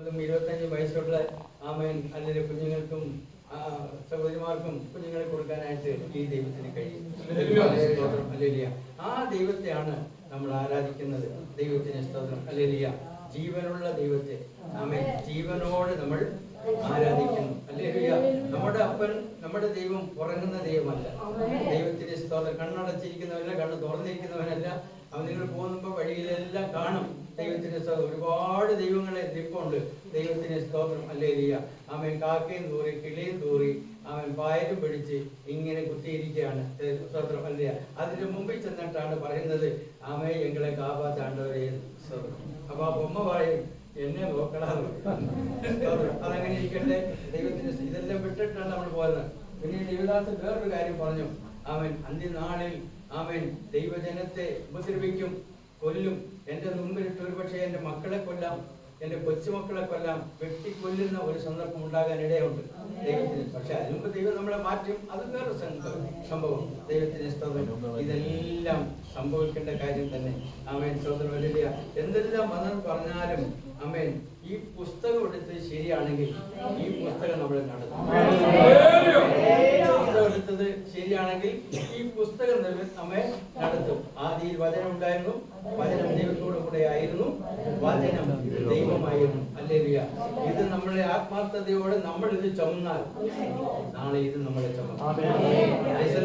ഇരുപത്തഞ്ച് വയസ്സുള്ള ആമയൻ അല്ലെങ്കിൽ കുഞ്ഞുങ്ങൾക്കും സഹോദരിമാർക്കും കുഞ്ഞുങ്ങളെ കൊടുക്കാനായിട്ട് ഈ ദൈവത്തിന് കഴിയും. ആ ദൈവത്തെയാണ് നമ്മൾ ആരാധിക്കുന്നത്. ദൈവത്തിന് സ്തോത്രം. അല്ലേലിയ ജീവനുള്ള ദൈവത്തെ ആമേൻ ജീവനോട് നമ്മൾ ആരാധിക്കുന്നു. അല്ലേലിയ നമ്മുടെ അപ്പൻ നമ്മുടെ ദൈവം ഉറങ്ങുന്ന ദൈവമല്ല. ദൈവത്തിന്റെ സ്തോത്രം. കണ്ണടച്ചിരിക്കുന്നവനല്ല കണ്ണ് തുറന്നിരിക്കുന്നവനല്ല. അവൻ നിങ്ങൾ പോകുമ്പോൾ വഴിയിലെല്ലാം കാണും. ദൈവത്തിന്റെ സ്തോത്രം. ഒരുപാട് ദൈവങ്ങളെ നിപ്പുണ്ട് ദൈവത്തിന്റെ സ്തോത്രം. അല്ലേലിയ. അവൻ കാക്കയും തൂറി കിളിയും തൂറി അവൻ പായലും പിടിച്ച് ഇങ്ങനെ കുത്തിയിരിക്കുകയാണ്. സ്തോത്രം. അല്ല അതിന് മുമ്പിൽ ചെന്നിട്ടാണ് പറയുന്നത് ആമേ എങ്ങളെ കാപ്പാത്താണ്ടവരെ സ്തോത്രം. അപ്പൊ ആ ബൊമ്മ പറയും എന്നെ സ്തോത്രം. അതങ്ങനെ ഇരിക്കട്ടെ. ദൈവത്തിന്റെ ഇതെല്ലാം വിട്ടിട്ടാണ് നമ്മൾ പോകുന്നത്. പിന്നെ ദേവദാസ് വേറൊരു കാര്യം പറഞ്ഞു. അവൻ അന്തിനാളിൽ അവൻ ദൈവജനത്തെ ഉപദ്രവിക്കും. കൊല്ലും. എന്റെ മുമ്പിലിട്ട് ഒരുപക്ഷെ എന്റെ മക്കളെ കൊല്ലാം എന്റെ കൊച്ചുമക്കളെ കൊല്ലാം വെട്ടിക്കൊല്ലുന്ന ഒരു സന്ദർഭം ഉണ്ടാകാൻ ഇടയുണ്ട് ദൈവത്തിന്. പക്ഷെ അതിനുമ്പ് ദൈവം നമ്മളെ മാറ്റും. അത് വേറെ സംഭവം ദൈവത്തിന് സ്തോത്രം. ഇതെല്ലാം സംഭവിക്കേണ്ട കാര്യം തന്നെ. ആമേൻ. സ്തോത്രം. വലിയ എന്തെല്ലാം വന്നത് പറഞ്ഞാലും ആമേൻ. ഈ പുസ്തകം എടുത്ത് ശരിയാണെങ്കിൽ ഈ പുസ്തകം നമ്മൾ നടത്തും പുസ്തകം എടുത്തത് ശരിയാണെങ്കിൽ ഈ പുസ്തകം നമ്മൾ നമ്മെ നടത്തും ആദിയിൽ വചനം ഉണ്ടായിരുന്നു വചനം ദൈവത്തോടു കൂടെ ആയിരുന്നു വചനം ദൈവമായിരുന്നു ഇത് നമ്മളെ ആത്മാർത്ഥതയോടെ നമ്മൾ ഇത് ചുമന്നാൽ നാളെ ഇത് നമ്മളെ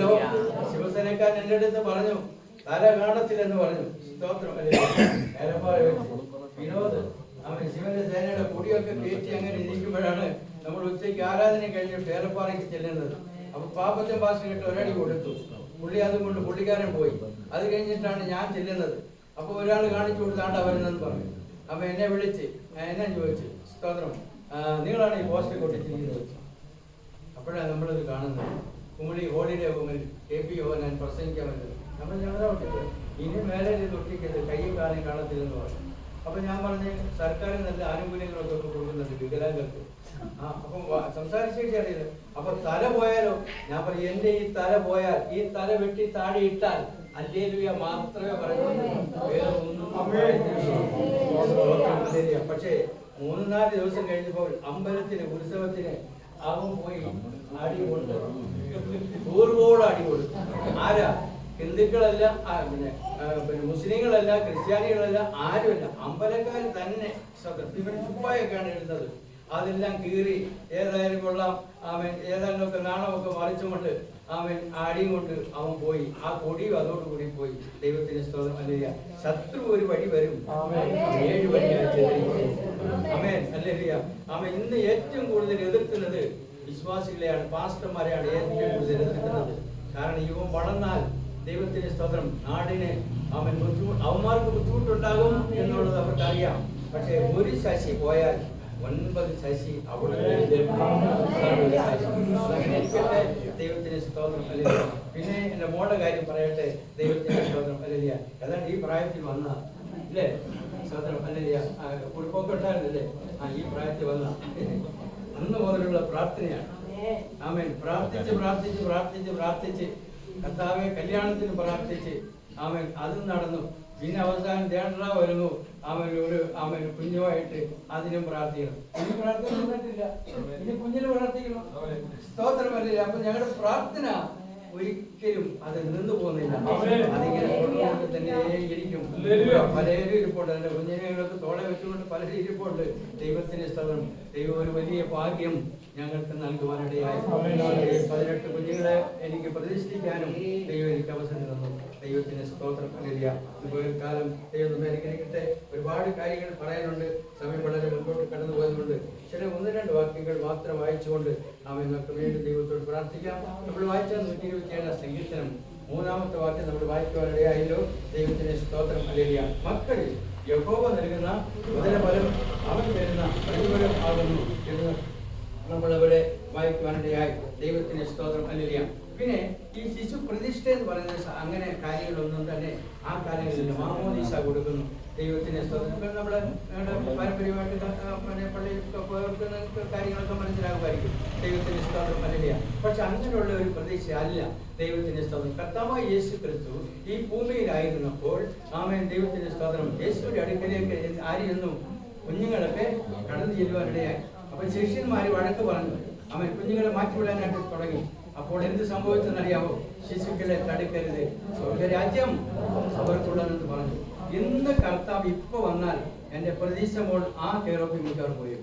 Lord. ശിവസേനക്കാരൻ എന്റെ അടുത്ത് പറഞ്ഞു തല കാണത്തില്ലെന്ന് പറഞ്ഞു. സ്തോത്രം. വിനോദ് അവൻ ശിവന്റെ സേനയുടെ കൊടിയൊക്കെ കയറ്റി അങ്ങനെ ഇരിക്കുമ്പോഴാണ് നമ്മൾ ഉച്ചയ്ക്ക് ആരാധന കഴിഞ്ഞ് പേരപ്പാറയ്ക്ക് ചെല്ലുന്നത്. അപ്പൊ പാപ്പത്തെ പാസ് കേട്ട് ഒരടി കൊടുത്തു. പുള്ളി അതും കൊണ്ട് പുള്ളിക്കാരൻ പോയി. അത് കഴിഞ്ഞിട്ടാണ് ഞാൻ ചെല്ലുന്നത്. അപ്പൊ ഒരാൾ കാണിച്ചു കൊടുത്താണ്ടാ വരുന്നെന്ന് പറഞ്ഞു. അപ്പൊ എന്നെ വിളിച്ച് ഞാൻ എന്നാ ചോദിച്ചു സ്തോത്രം. നിങ്ങളാണ് ഈ പോസ്റ്റ് കൊട്ടിച്ചിരിക്കുന്നത് അപ്പോഴാണ് നമ്മളിത് കാണുന്നത്. കുമളി ഹോളിഡേ ഹോമിൽ കെ പി ഞാൻ പ്രസംഗിക്കാൻ വന്നത്. നമ്മൾ ഞങ്ങളെ ഒട്ടിട്ട് ഇനി മേലെ ഇത് ഒട്ടിക്കരുത് കാലം കാലും കാണത്തില്ലെന്ന് പറഞ്ഞു. അപ്പൊ ഞാൻ പറഞ്ഞ് സർക്കാരിൽ നല്ല ആനുകൂല്യങ്ങളൊക്കെ കൊടുക്കുന്നത് വികലാംഗർക്ക്. ആ അപ്പം സംസാരിച്ചേച്ചി അറിയില്ല അപ്പൊ തല പോയാലോ? ഞാൻ പറഞ്ഞു എന്റെ ഈ തല പോയാൽ ഈ തല വെട്ടി താഴെ ഇട്ടാൽ അല്ലേലുയ മാത്രമേ പറയുള്ളൂ. വേറെ ഒന്നും പറയുന്നില്ല. പക്ഷേ മൂന്നാൽ ദിവസം കഴിഞ്ഞപ്പോൾ അമ്പലത്തിന് ഉത്സവത്തിന് അവൻ പോയി അടി കൊണ്ട് പൂർവോട് അടി കൊടുത്തു. ആരാ? ഹിന്ദുക്കളല്ല ആ, പിന്നെ മുസ്ലിങ്ങളല്ല ക്രിസ്ത്യാനികളല്ല ആരുമല്ല. അമ്പലക്കാർ തന്നെ കുപ്പായൊക്കെയാണ് ഇടുന്നത്. അതെല്ലാം കീറി ഏതായാലും കൊള്ളാം. അവൻ ഏതായാലും ഒക്കെ നാണമൊക്കെ മറിച്ചുകൊണ്ട് അവൻ അടിയും കൊണ്ട് അവൻ പോയി. ആ കൊടിയും അതോടുകൂടി പോയി. ദൈവത്തിന് സ്തോത്രം. അല്ല ശത്രു ഒരു വഴി വരും. ഏഴ് വഴിയായി അമേൻ അല്ലേ അവൻ ഇന്ന് ഏറ്റവും കൂടുതൽ എതിർക്കുന്നത് വിശ്വാസികളെയാണ് പാസ്റ്റർമാരെയാണ് ഏറ്റവും കൂടുതൽ എതിർക്കുന്നത്. കാരണം ഇവൻ വളർന്നാൽ ദൈവത്തിന്റെ സ്തോത്രം. നാടിന് അവൻ ബുദ്ധിമുട്ട് അവന്മാർക്ക് ബുദ്ധിമുട്ടുണ്ടാകും എന്നുള്ളത് അവർക്കറിയാം. പക്ഷെ ഒരു ശശി പോയാൽ ഒൻപത് ശശി അവിടെ ദൈവത്തിന് സ്തോത്രം അല്ലെ പിന്നെ എന്റെ മോളുടെ കാര്യം പറയട്ടെ ദൈവത്തിന് സ്തോത്രം അല്ലെ ഏതാണ്ട് ഈ പ്രായത്തിൽ വന്ന ഇല്ലേ? സ്തോത്രം അല്ലെ കുടുംബമൊക്കെ ആ ഈ പ്രായത്തിൽ വന്ന. അന്ന് മുതലുള്ള പ്രാർത്ഥനയാണ്. ആമേൻ. പ്രാർത്ഥിച്ച് പ്രാർത്ഥിച്ച് പ്രാർത്ഥിച്ച് പ്രാർത്ഥിച്ച്. കർത്താവെ കല്യാണത്തിന് പ്രാർത്ഥിച്ച്. ആമേൻ. അതും നടന്നു. പിന്നെ അവസാനം ദേണ്ടറ വരുന്നു അവൻ ഒരു അവൻ കുഞ്ഞുമായിട്ട് അതിനും പ്രാർത്ഥിക്കണം. ഇനി പ്രാർത്ഥന ഇനി കുഞ്ഞിന് പ്രാർത്ഥിക്കണം. സ്തോത്രമല്ലേ അപ്പൊ ഞങ്ങളുടെ പ്രാർത്ഥന ഒരിക്കലും അത് നിന്നു പോകുന്നില്ല. അതിങ്ങനെ തന്നെ ഇരിക്കും. പലരും ഇരിപ്പുണ്ട്. അതിന്റെ കുഞ്ഞിനെയൊക്കെ തോളെ വെച്ചുകൊണ്ട് പലരും ഇരിപ്പുണ്ട്. ദൈവത്തിന്റെ സ്ഥലം ദൈവം ഒരു വലിയ ഭാഗ്യം ഞങ്ങൾക്ക് നൽകുവാനിടയായി. പതിനെട്ട് കുഞ്ഞുങ്ങളെ എനിക്ക് പ്രതിഷ്ഠിക്കാനും ദൈവം എനിക്ക് അവസരം തന്നു. ദൈവത്തിന് സ്തോത്രം ഇപ്പോൾ കാലം ദൈവം അനുഗ്രഹിക്കട്ടെ. ഒരുപാട് കാര്യങ്ങൾ പറയാനുണ്ട്. സമയം വളരെ മുൻപോട്ട് കടന്നു പോയതുകൊണ്ട് ചില ഒന്ന് രണ്ട് വാക്യങ്ങൾ മാത്രം വായിച്ചുകൊണ്ട് നാം ഇന്നൊക്കെ വീണ്ടും ദൈവത്തോട് പ്രാർത്ഥിക്കാം. നമ്മൾ വായിച്ച നൂറ്റി ഇരുപത്തിയേഴ് സങ്കീർത്തനം. മൂന്നാമത്തെ വാക്യം നമ്മൾ വായിക്കുവാനിടയായല്ലോ ദൈവത്തിന് സ്തോത്രം അല്ലില്ല മക്കളിൽ യഹോവ നൽകുന്ന മുതലഫലം അവൻ തരുന്ന പ്രതിഫലം ആകുന്നു എന്ന് നമ്മളവിടെ വായിക്കുവാനിടയായി ദൈവത്തിന് സ്തോത്രം അല്ലില്ല പിന്നെ ഈ ശിശു പ്രതിഷ്ഠ എന്ന് പറയുന്ന അങ്ങനെ കാര്യങ്ങളൊന്നും തന്നെ ആ കാര്യങ്ങളിൽ മാമോദീസ കൊടുക്കുന്നു. ദൈവത്തിന്റെ സ്തോത്രം നമ്മൾ പാരമ്പര്യമായിട്ട് പള്ളിയിൽ പോർക്കുന്ന കാര്യങ്ങളൊക്കെ മനസ്സിലാകുമായിരിക്കും. ദൈവത്തിന് സ്തോത്രം അല്ലില്ല പക്ഷെ അങ്ങനെയുള്ള ഒരു പ്രതീക്ഷ അല്ല ദൈവത്തിന്റെ സ്തോത്രം കർത്താവായ യേശു ക്രിസ്തു ഈ ഭൂമിയിലായിരുന്നപ്പോൾ ആമേൻ ദൈവത്തിന്റെ സ്തോത്രം യേശുവിന്റെ അടുക്കലേക്ക് ആരെയൊന്നും കുഞ്ഞുങ്ങളൊക്കെ കടന്നു ചെല്ലുവാനിടയായി. അപ്പൊ ശിഷ്യന്മാര് വഴക്ക് പറഞ്ഞു. അവൻ കുഞ്ഞുങ്ങളെ മാറ്റിവിടാനായിട്ട് തുടങ്ങി. അപ്പോൾ എന്ത് സംഭവിച്ചെന്നറിയാവോ? ശിശുക്കളെ തടുക്കരുത്. സ്വർഗരാജ്യം അവർക്കുള്ളതെന്ന് പറഞ്ഞു. ഇന്ന് കർത്താവ് ഇപ്പൊ വന്നാൽ എന്റെ പ്രതീക്ഷ മോൾ ആ കയറൊപ്പി മിക്കവാറും പോയി.